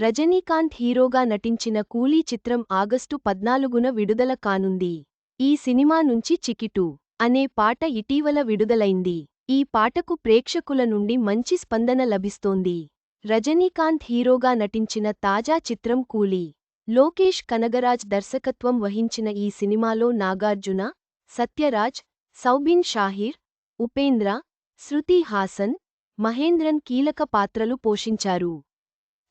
రజనీకాంత్ హీరోగా నటించిన కూలీ చిత్రం ఆగస్టు పద్నాలుగున విడుదల కానుంది. ఈ సినిమా నుంచి చికిటు అనే పాట ఇటీవల విడుదలైంది. ఈ పాటకు ప్రేక్షకుల నుండి మంచి స్పందన లభిస్తోంది. రజనీకాంత్ హీరోగా నటించిన తాజా చిత్రం కూలీ. లోకేష్ కనగరాజ్ దర్శకత్వం వహించిన ఈ సినిమాలో నాగార్జున సత్యరాజ్ సౌబిన్ షాహీర్ ఉపేంద్ర శృతి హాసన్ మహేంద్రన్ కీలక పాత్రలు పోషించారు.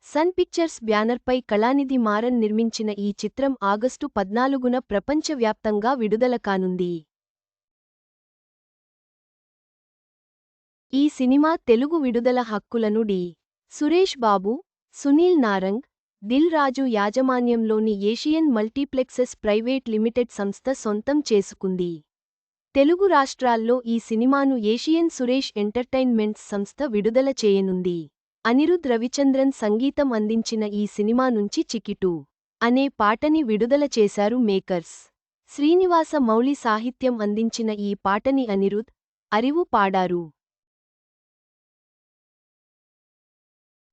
సన్ పిక్చర్స్ బ్యానర్పై కళానిధి మారన్ నిర్మించిన ఈ చిత్రం ఆగస్టు పద్నాలుగున ప్రపంచవ్యాప్తంగా విడుదల కానుంది. ఈ సినిమా తెలుగు విడుదల హక్కులను డి. సురేష్ బాబు సునీల్ నారంగ్ దిల్ రాజు యాజమాన్యంలోని ఏషియన్ మల్టీప్లెక్సెస్ ప్రైవేట్ లిమిటెడ్ సంస్థ సొంతం చేసుకుంది. తెలుగు రాష్ట్రాల్లో ఈ సినిమాను ఏషియన్ సురేష్ ఎంటర్టైన్మెంట్స్ సంస్థ విడుదల చేయనుంది. అనిరుద్ రవిచంద్రన్ సంగీతం అందించిన ఈ సినిమా నుంచి చికిటు అనే పాటని విడుదల చేశారు మేకర్స్. శ్రీనివాస మౌళి సాహిత్యం అందించిన ఈ పాటని అనిరుద్ అరివు పాడారు.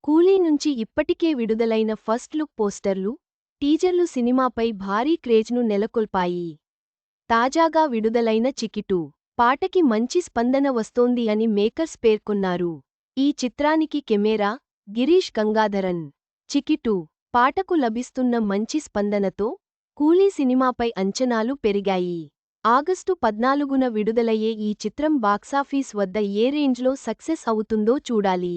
కూలీ నుంచి ఇప్పటికే విడుదలైన ఫస్ట్ లుక్ పోస్టర్లు టీజర్లు సినిమాపై భారీ క్రేజ్ను నెలకొల్పాయి. తాజాగా విడుదలైన చికిటు పాటకి మంచి స్పందన వస్తోంది అని మేకర్స్ పేర్కొన్నారు. ఈ చిత్రానికి కెమెరా గిరీష్ గంగాధరన్. చికిటు పాటకు లభిస్తున్న మంచి స్పందనతో కూలీ సినిమాపై అంచనాలు పెరిగాయి. ఆగస్టు పద్నాలుగున విడుదలయ్యే ఈ చిత్రం బాక్సాఫీస్ వద్ద ఏ రేంజ్లో సక్సెస్ అవుతుందో చూడాలి.